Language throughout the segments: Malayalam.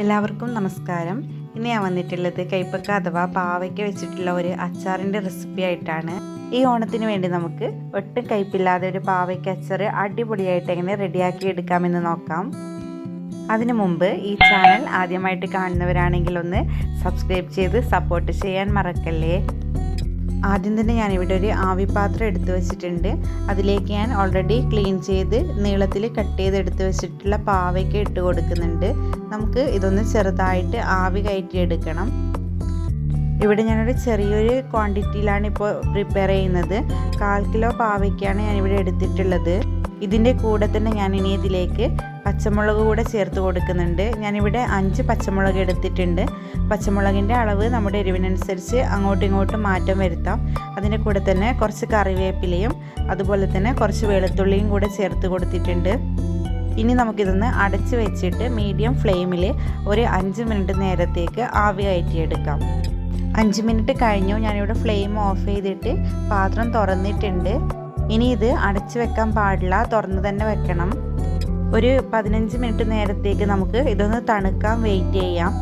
എല്ലാവർക്കും നമസ്കാരം. ഇന്ന് ഞാൻ വന്നിട്ടുള്ളത് കൈപ്പക്ക അഥവാ പാവയ്ക്ക വെച്ചിട്ടുള്ള ഒരു അച്ചാറിന്റെ റെസിപ്പി ആയിട്ടാണ്. ഈ ഓണത്തിന് വേണ്ടി നമുക്ക് ഒട്ടും കയ്പില്ലാതെ ഒരു പാവയ്ക്ക അച്ചാർ അടിപൊളിയായിട്ട് എങ്ങനെ റെഡിയാക്കി എടുക്കാമെന്ന് നോക്കാം. അതിനു മുമ്പ് ഈ ചാനൽ ആദ്യമായിട്ട് കാണുന്നവരാണെങ്കിൽ ഒന്ന് സബ്സ്ക്രൈബ് ചെയ്ത് സപ്പോർട്ട് ചെയ്യാൻ മറക്കല്ലേ? ആദ്യം തന്നെ ഞാനിവിടെ ഒരു ആവിപാത്രം എടുത്ത് വെച്ചിട്ടുണ്ട്. അതിലേക്ക് ഞാൻ ഓൾറെഡി ക്ലീൻ ചെയ്ത് നീളത്തിൽ കട്ട് ചെയ്ത് എടുത്ത് വെച്ചിട്ടുള്ള പാവയ്ക്ക് ഇട്ട് കൊടുക്കുന്നുണ്ട്. നമുക്ക് ഇതൊന്ന് ചെറുതായിട്ട് ആവി കയറ്റി എടുക്കണം ഇവിടെ ഞാനൊരു ചെറിയൊരു ക്വാണ്ടിറ്റിയിലാണ് ഇപ്പോൾ പ്രിപ്പയർ ചെയ്യുന്നത്. കാൽ കിലോ പാവയ്ക്കാണ് ഞാനിവിടെ എടുത്തിട്ടുള്ളത്. ഇതിന്റെ കൂടെ തന്നെ ഞാൻ ഇനി ഇതിലേക്ക് പച്ചമുളക് കൂടെ ചേർത്ത് കൊടുക്കുന്നുണ്ട്. ഞാനിവിടെ അഞ്ച് പച്ചമുളക് എടുത്തിട്ടുണ്ട്. പച്ചമുളകിന്റെ അളവ് നമ്മുടെ എരിവിനനുസരിച്ച് അങ്ങോട്ടും ഇങ്ങോട്ടും മാറ്റം വരുത്താം. അതിന്റെ കൂടെ തന്നെ കുറച്ച് കറിവേപ്പിലയും അതുപോലെ തന്നെ കുറച്ച് വെളുത്തുള്ളിയും കൂടെ ചേർത്ത് കൊടുത്തിട്ടുണ്ട്. ഇനി നമുക്കിതൊന്ന് അടച്ച് വെച്ചിട്ട് മീഡിയം ഫ്ലെയിമിൽ ഒരു അഞ്ച് മിനിറ്റ് നേരത്തേക്ക് ആവി കയറ്റിയെടുക്കാം. അഞ്ച് മിനിറ്റ് കഴിഞ്ഞു. ഞാനിവിടെ ഫ്ലെയിം ഓഫ് ചെയ്തിട്ട് പാത്രം തുറന്നിട്ടുണ്ട്. ഇനി ഇത് അടച്ചു വെക്കാൻ പാടില്ല. തുറന്ന് തന്നെ വെക്കണം. ഒരു പതിനഞ്ച് മിനിറ്റ് നേരത്തേക്ക് നമുക്ക് ഇതൊന്ന് തണുക്കാൻ വെയിറ്റ് ചെയ്യാം.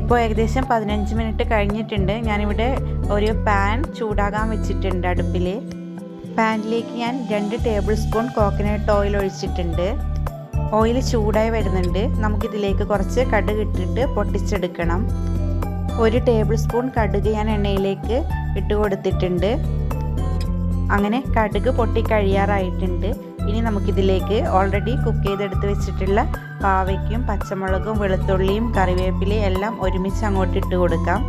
ഇപ്പോൾ ഏകദേശം പതിനഞ്ച് മിനിറ്റ് കഴിഞ്ഞിട്ടുണ്ട്. ഞാനിവിടെ ഒരു പാൻ ചൂടാകാൻ വെച്ചിട്ടുണ്ട് അടുപ്പിൽ പാനിലേക്ക് ഞാൻ രണ്ട് ടേബിൾ സ്പൂൺ കോക്കനട്ട് ഓയിൽ ഒഴിച്ചിട്ടുണ്ട്. ഓയിൽ ചൂടായി വരുന്നുണ്ട്. നമുക്കിതിലേക്ക് കുറച്ച് കടുക് ഇട്ടിട്ട് പൊട്ടിച്ചെടുക്കണം. ഒരു ടേബിൾ സ്പൂൺ കടുക് ഞാൻ എണ്ണയിലേക്ക് ഇട്ട് കൊടുത്തിട്ടുണ്ട്. അങ്ങനെ കടുക് പൊട്ടി കഴിയാറായിട്ടുണ്ട്. ഇനി നമുക്കിതിലേക്ക് ഓൾറെഡി കുക്ക് ചെയ്തെടുത്ത് വെച്ചിട്ടുള്ള പാവയ്ക്കും പച്ചമുളകും വെളുത്തുള്ളിയും കറിവേപ്പിലയും എല്ലാം ഒരുമിച്ച് അങ്ങോട്ട് ഇട്ട് കൊടുക്കാം.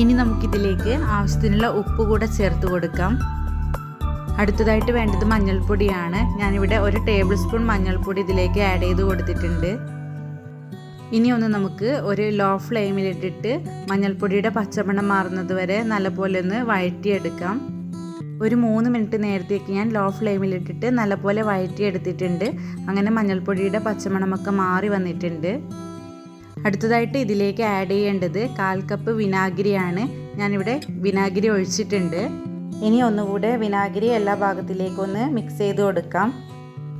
ഇനി നമുക്കിതിലേക്ക് ആവശ്യത്തിനുള്ള ഉപ്പ് കൂടെ ചേർത്ത് കൊടുക്കാം. അടുത്തതായിട്ട് വേണ്ടത് മഞ്ഞൾപ്പൊടിയാണ്. ഞാനിവിടെ ഒരു ടേബിൾ സ്പൂൺ മഞ്ഞൾപ്പൊടി ഇതിലേക്ക് ആഡ് ചെയ്ത് കൊടുത്തിട്ടുണ്ട്. ഇനി ഒന്ന് നമുക്ക് ഒരു ലോ ഫ്ലെയിമിലിട്ടിട്ട് മഞ്ഞൾപ്പൊടിയുടെ പച്ചമണം മാറുന്നത് വരെ നല്ലപോലെ ഒന്ന് വഴറ്റിയെടുക്കാം. ഒരു മൂന്ന് മിനിറ്റ് നേരത്തേക്ക് ഞാൻ ലോ ഫ്ലെയിമിലിട്ടിട്ട് നല്ലപോലെ വഴറ്റിയെടുത്തിട്ടുണ്ട്. അങ്ങനെ മഞ്ഞൾപ്പൊടിയുടെ പച്ചമണമൊക്കെ മാറി വന്നിട്ടുണ്ട്. അടുത്തതായിട്ട് ഇതിലേക്ക് ആഡ് ചെയ്യേണ്ടത് കാൽ കപ്പ് വിനാഗിരിയാണ്. ഞാനിവിടെ വിനാഗിരി ഒഴിച്ചിട്ടുണ്ട്. ഇനി ഒന്നുകൂടെ വിനാഗിരി എല്ലാ ഭാഗത്തിലേക്കൊന്ന് മിക്സ് ചെയ്ത് കൊടുക്കാം.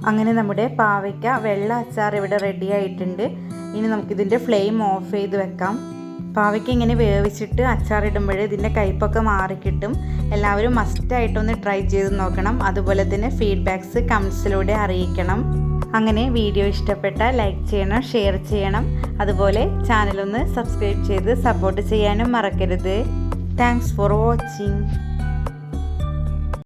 അങ്ങനെ നമ്മുടെ പാവയ്ക്ക വെള്ള അച്ചാർ ഇവിടെ റെഡി ആയിട്ടുണ്ട്. ഇനി നമുക്കിതിന്റെ ഫ്ലെയിം ഓഫ് ചെയ്ത് വെക്കാം. പാവയ്ക്ക് ഇങ്ങനെ വേവിച്ചിട്ട് അച്ചാറിടുമ്പോൾ ഇതിന്റെ കയ്പൊക്കെ മാറിക്കിട്ടും. എല്ലാവരും മസ്റ്റായിട്ടൊന്ന് ട്രൈ ചെയ്ത് നോക്കണം. അതുപോലെ തന്നെ ഫീഡ്ബാക്ക്സ് കമൻസിലൂടെ അറിയിക്കണം. അങ്ങനെ വീഡിയോ ഇഷ്ടപ്പെട്ടാൽ ലൈക്ക് ചെയ്യണം ഷെയർ ചെയ്യണം. അതുപോലെ ചാനലൊന്ന് സബ്സ്ക്രൈബ് ചെയ്ത് സപ്പോർട്ട് ചെയ്യാനും മറക്കരുത്. Thanks for watching.